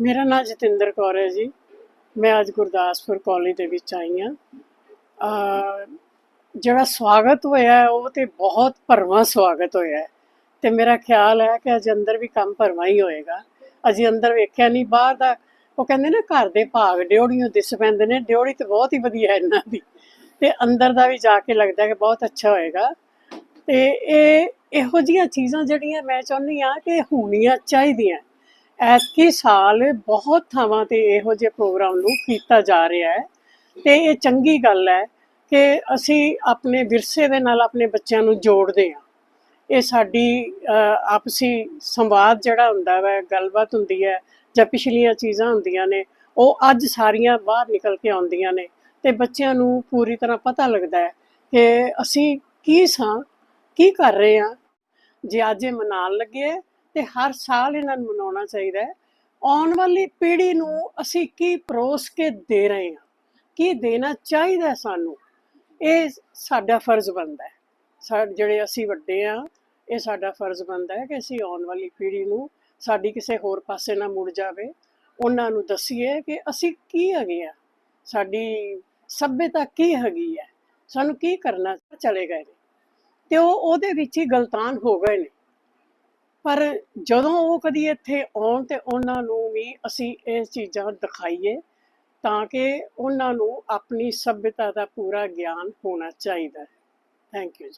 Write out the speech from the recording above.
ਮੇਰਾ ਨਾਮ ਜਤਿੰਦਰ ਕੌਰ ਹੈ ਜੀ। ਮੈਂ ਅੱਜ ਗੁਰਦਾਸਪੁਰ ਕਾਲਜ ਦੇ ਵਿੱਚ ਆਈ ਹਾਂ। ਜਿਹੜਾ ਸਵਾਗਤ ਹੋਇਆ ਉਹ ਤੇ ਬਹੁਤ ਭਰਵਾਂ ਸਵਾਗਤ ਹੋਇਆ ਹੈ। ਤੇ ਮੇਰਾ ਖਿਆਲ ਹੈ ਕਿ ਅੱਜ ਅੰਦਰ ਵੀ ਕੰਮ ਭਰਵਾਂ ਹੀ ਹੋਏਗਾ। ਅਜੇ ਅੰਦਰ ਵੇਖਿਆ ਨਹੀਂ, ਬਾਹਰ ਦਾ ਉਹ ਕਹਿੰਦੇ ਨਾ ਘਰ ਦੇ ਭਾਗ ਡਿਉੜੀਆਂ ਦਿਸ ਪੈਂਦੇ ਨੇ, ਡਿਉੜੀ ਤੇ ਬਹੁਤ ਹੀ ਵਧੀਆ ਹੈ ਇਹਨਾਂ ਦੀ। ਤੇ ਅੰਦਰ ਦਾ ਵੀ ਜਾ ਕੇ ਲੱਗਦਾ ਕਿ ਬਹੁਤ ਅੱਛਾ ਹੋਏਗਾ। ਤੇ ਇਹ ਇਹੋ ਜਿਹੀਆਂ ਚੀਜ਼ਾਂ ਜਿਹੜੀਆਂ ਮੈਂ ਚਾਹੁੰਦੀ ਆ ਕਿ ਹੋਣੀਆਂ ਚਾਹੀਦੀਆਂ। ਐਤਕੀ ਸਾਲ ਬਹੁਤ ਥਾਵਾਂ ਤੇ ਇਹੋ ਜਿਹੇ ਪ੍ਰੋਗਰਾਮ ਨੂੰ ਕੀਤਾ ਜਾ ਰਿਹਾ ਹੈ। ਤੇ ਇਹ ਚੰਗੀ ਗੱਲ ਹੈ ਕਿ ਅਸੀਂ ਆਪਣੇ ਵਿਰਸੇ ਦੇ ਨਾਲ ਆਪਣੇ ਬੱਚਿਆਂ ਨੂੰ ਜੋੜਦੇ ਹਾਂ। ਇਹ ਸਾਡੀ ਆਪਸੀ ਸੰਵਾਦ ਜਿਹੜਾ ਹੁੰਦਾ ਵੈ, ਗੱਲਬਾਤ ਹੁੰਦੀ ਹੈ ਜਾਂ ਪਿਛਲੀਆਂ ਚੀਜ਼ਾਂ ਹੁੰਦੀਆਂ ਨੇ, ਉਹ ਅੱਜ ਸਾਰੀਆਂ ਬਾਹਰ ਨਿਕਲ ਕੇ ਆਉਂਦੀਆਂ ਨੇ। ਤੇ ਬੱਚਿਆਂ ਨੂੰ ਪੂਰੀ ਤਰ੍ਹਾਂ ਪਤਾ ਲੱਗਦਾ ਹੈ ਕਿ ਅਸੀਂ ਕੀ ਸਾਂ, ਕੀ ਕਰ ਰਹੇ ਹਾਂ। ਜੇ ਅੱਜ ਇਹ ਮਨਾਉਣ ਲੱਗੇ ਤੇ ਹਰ ਸਾਲ ਇਹਨਾਂ ਨੂੰ ਮਨਾਉਣਾ ਚਾਹੀਦਾ ਹੈ। ਆਉਣ ਵਾਲੀ ਪੀੜ੍ਹੀ ਨੂੰ ਅਸੀਂ ਕੀ ਪਰੋਸ ਕੇ ਦੇ ਰਹੇ ਹਾਂ? ਕੀ ਦੇਣਾ ਚਾਹੀਦਾ ਸਾਨੂੰ? ਇਹ ਸਾਡਾ ਫਰਜ਼ ਬਣਦਾ ਹੈ। ਸਾ ਜਿਹੜੇ ਅਸੀਂ ਵੱਡੇ ਆ ਇਹ ਸਾਡਾ ਫਰਜ਼ ਬਣਦਾ ਹੈ ਕਿ ਅਸੀਂ ਆਉਣ ਵਾਲੀ ਪੀੜ੍ਹੀ ਨੂੰ ਸਾਡੀ ਕਿਸੇ ਹੋਰ ਪਾਸੇ ਨਾ ਮੁੜ ਜਾਵੇ। ਉਹਨਾਂ ਨੂੰ ਦਸੀਏ ਕਿ ਅਸੀਂ ਕੀ ਹੈਗੇ ਆ ਸਾਡੀ ਸਭਿਅਤਾ ਕੀ ਹੈਗੀ ਹੈ? ਸਾਨੂੰ ਕੀ ਕਰਨਾ ਚਲੇ ਗਏ ਨੇ? ਤੇ ਉਹ ਉਹਦੇ ਵਿੱਚ ਹੀ ਗਲਤਾਨ ਹੋ ਗਏ ਨੇ। ਪਰ ਜਦੋਂ ਉਹ ਕਦੀ ਇੱਥੇ ਆਉਣ ਤੇ ਉਹਨਾਂ ਨੂੰ ਵੀ ਅਸੀਂ ਇਹ ਚੀਜ਼ਾਂ ਦਿਖਾਈਏ, ਤਾਂ ਕਿ ਉਹਨਾਂ ਨੂੰ ਆਪਣੀ ਸਭਿਅਤਾ ਦਾ ਪੂਰਾ ਗਿਆਨ ਹੋਣਾ ਚਾਹੀਦਾ ਹੈ। Thank you